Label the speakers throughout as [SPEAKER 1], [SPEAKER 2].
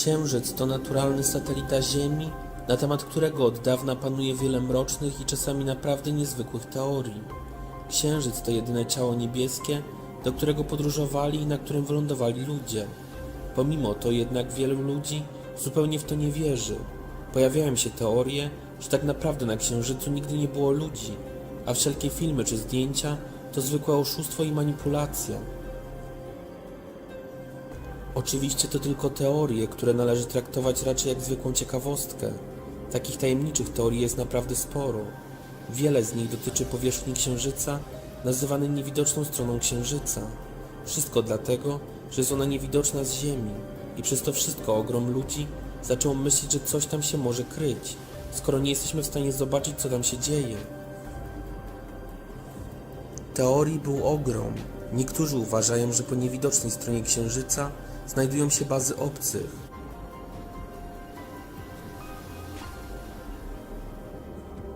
[SPEAKER 1] Księżyc to naturalny satelita Ziemi, na temat którego od dawna panuje wiele mrocznych i czasami naprawdę niezwykłych teorii. Księżyc to jedyne ciało niebieskie, do którego podróżowali i na którym wylądowali ludzie. Pomimo to jednak wielu ludzi zupełnie w to nie wierzy. Pojawiają się teorie, że tak naprawdę na Księżycu nigdy nie było ludzi, a wszelkie filmy czy zdjęcia to zwykłe oszustwo i manipulacja. Oczywiście to tylko teorie, które należy traktować raczej jak zwykłą ciekawostkę. Takich tajemniczych teorii jest naprawdę sporo. Wiele z nich dotyczy powierzchni Księżyca, nazywanej niewidoczną stroną Księżyca. Wszystko dlatego, że jest ona niewidoczna z Ziemi i przez to wszystko ogrom ludzi zaczął myśleć, że coś tam się może kryć, skoro nie jesteśmy w stanie zobaczyć, co tam się dzieje. Teorii był ogrom. Niektórzy uważają, że po niewidocznej stronie Księżyca znajdują się bazy obcych.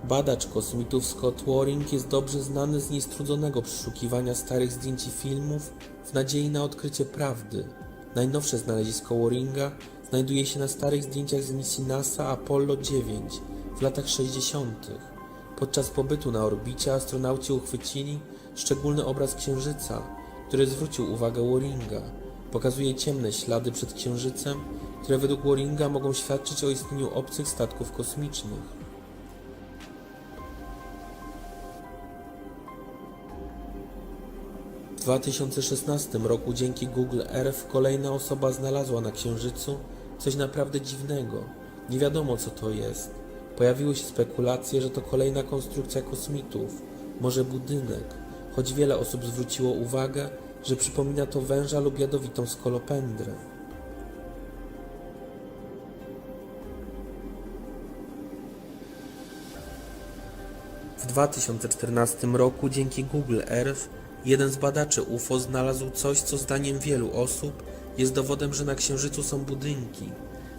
[SPEAKER 1] Badacz kosmitów Scott Waring jest dobrze znany z niestrudzonego przeszukiwania starych zdjęć i filmów w nadziei na odkrycie prawdy. Najnowsze znalezisko Waringa znajduje się na starych zdjęciach z misji NASA Apollo 9 w latach 60. Podczas pobytu na orbicie astronauci uchwycili szczególny obraz Księżyca, który zwrócił uwagę Waringa. Pokazuje ciemne ślady przed Księżycem, które według Waringa mogą świadczyć o istnieniu obcych statków kosmicznych. W 2016 roku dzięki Google Earth kolejna osoba znalazła na Księżycu coś naprawdę dziwnego. Nie wiadomo co to jest. Pojawiły się spekulacje, że to kolejna konstrukcja kosmitów, może budynek, choć wiele osób zwróciło uwagę, że przypomina to węża lub jadowitą skolopendrę. W 2014 roku dzięki Google Earth jeden z badaczy UFO znalazł coś, co zdaniem wielu osób jest dowodem, że na Księżycu są budynki.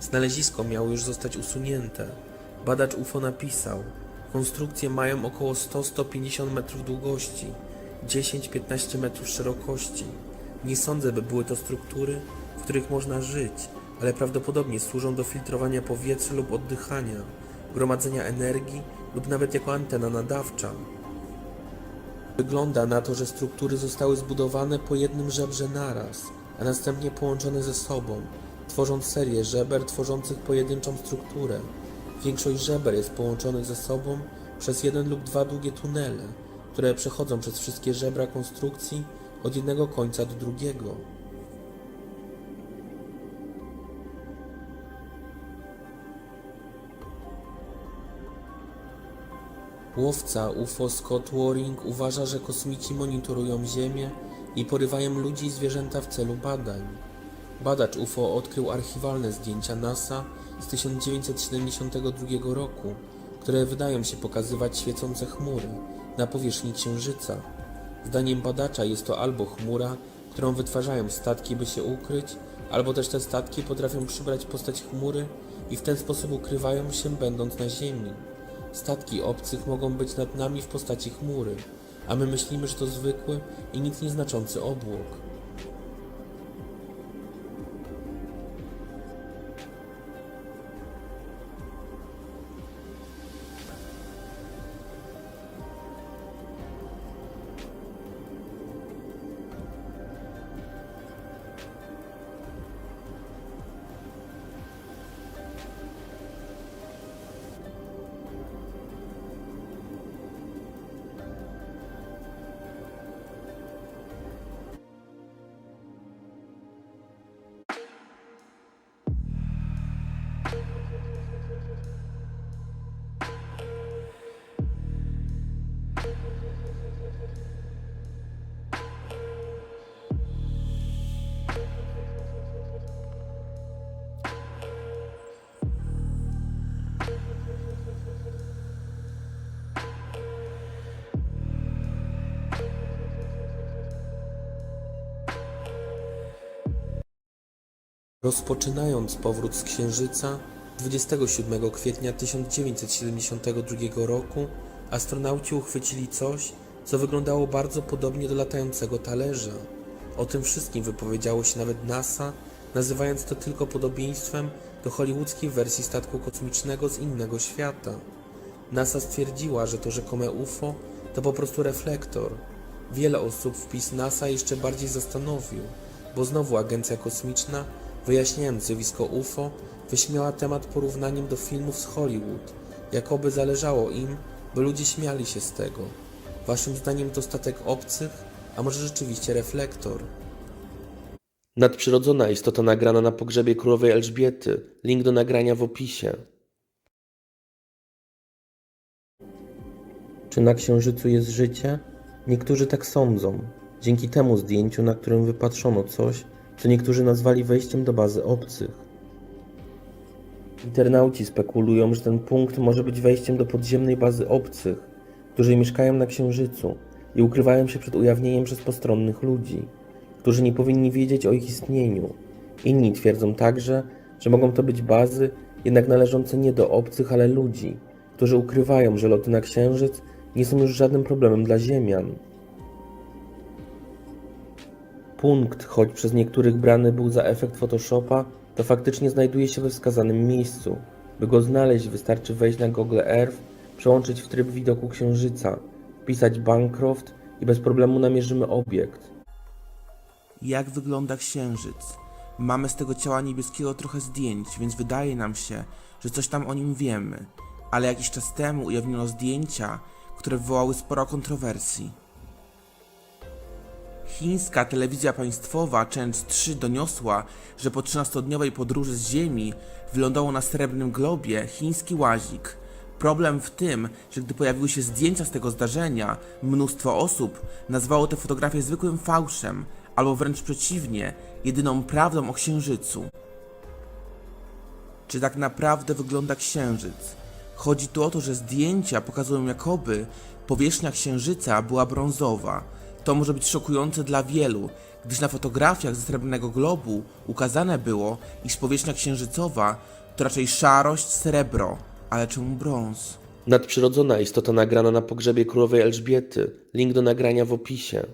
[SPEAKER 1] Znalezisko miało już zostać usunięte. Badacz UFO napisał: Konstrukcje mają około 100-150 metrów długości, 10-15 metrów szerokości. Nie sądzę, by były to struktury, w których można żyć, ale prawdopodobnie służą do filtrowania powietrza lub oddychania, gromadzenia energii lub nawet jako antena nadawcza. Wygląda na to, że struktury zostały zbudowane po jednym żebrze naraz, a następnie połączone ze sobą, tworząc serię żeber tworzących pojedynczą strukturę. Większość żeber jest połączonych ze sobą przez jeden lub dwa długie tunele, które przechodzą przez wszystkie żebra konstrukcji od jednego końca do drugiego. Łowca UFO Scott Waring uważa, że kosmici monitorują Ziemię i porywają ludzi i zwierzęta w celu badań. Badacz UFO odkrył archiwalne zdjęcia NASA z 1972 roku, które wydają się pokazywać świecące chmury na powierzchni Księżyca. Zdaniem badacza jest to albo chmura, którą wytwarzają statki, by się ukryć, albo też te statki potrafią przybrać postać chmury i w ten sposób ukrywają się, będąc na Ziemi. Statki obcych mogą być nad nami w postaci chmury, a my myślimy, że to zwykły i nic nieznaczący obłok. Rozpoczynając powrót z Księżyca 27 kwietnia 1972 roku astronauci uchwycili coś, co wyglądało bardzo podobnie do latającego talerza. O tym wszystkim wypowiedziało się nawet NASA, nazywając to tylko podobieństwem do hollywoodzkiej wersji statku kosmicznego z innego świata. NASA stwierdziła, że to rzekome UFO to po prostu reflektor. Wiele osób wpis NASA jeszcze bardziej zastanowił, bo znowu agencja kosmiczna, wyjaśniając zjawisko UFO, wyśmiała temat porównaniem do filmów z Hollywood, jakoby zależało im, by ludzie śmiali się z tego. Waszym zdaniem to statek obcych, a może rzeczywiście reflektor? Nadprzyrodzona istota nagrana na pogrzebie królowej Elżbiety. Link do nagrania w opisie. Czy na księżycu jest życie? Niektórzy tak sądzą. Dzięki temu zdjęciu, na którym wypatrzono coś, co niektórzy nazwali wejściem do bazy obcych. Internauci spekulują, że ten punkt może być wejściem do podziemnej bazy obcych, którzy mieszkają na księżycu i ukrywają się przed ujawnieniem przez postronnych ludzi, którzy nie powinni wiedzieć o ich istnieniu. Inni twierdzą także, że mogą to być bazy, jednak należące nie do obcych, ale ludzi, którzy ukrywają, że loty na księżyc nie są już żadnym problemem dla Ziemian. Punkt, choć przez niektórych brany był za efekt Photoshopa, to faktycznie znajduje się we wskazanym miejscu. By go znaleźć, wystarczy wejść na Google Earth, przełączyć w tryb widoku księżyca, wpisać Bancroft i bez problemu namierzymy obiekt.
[SPEAKER 2] Jak wygląda księżyc? Mamy z tego ciała niebieskiego trochę zdjęć, więc wydaje nam się, że coś tam o nim wiemy. Ale jakiś czas temu ujawniono zdjęcia, które wywołały sporo kontrowersji. Chińska telewizja państwowa Change 3 doniosła, że po 13-dniowej podróży z Ziemi wylądował na srebrnym globie chiński łazik. Problem w tym, że gdy pojawiły się zdjęcia z tego zdarzenia, mnóstwo osób nazwało te fotografie zwykłym fałszem, albo wręcz przeciwnie, jedyną prawdą o Księżycu. Czy tak naprawdę wygląda Księżyc? Chodzi tu o to, że zdjęcia pokazują jakoby powierzchnia Księżyca była brązowa. To może być szokujące dla wielu, gdyż na fotografiach ze srebrnego globu ukazane było, iż powierzchnia księżycowa to raczej szarość, srebro, ale czemu brąz?
[SPEAKER 1] Nadprzyrodzona istota nagrana na pogrzebie królowej Elżbiety. Link do nagrania w opisie.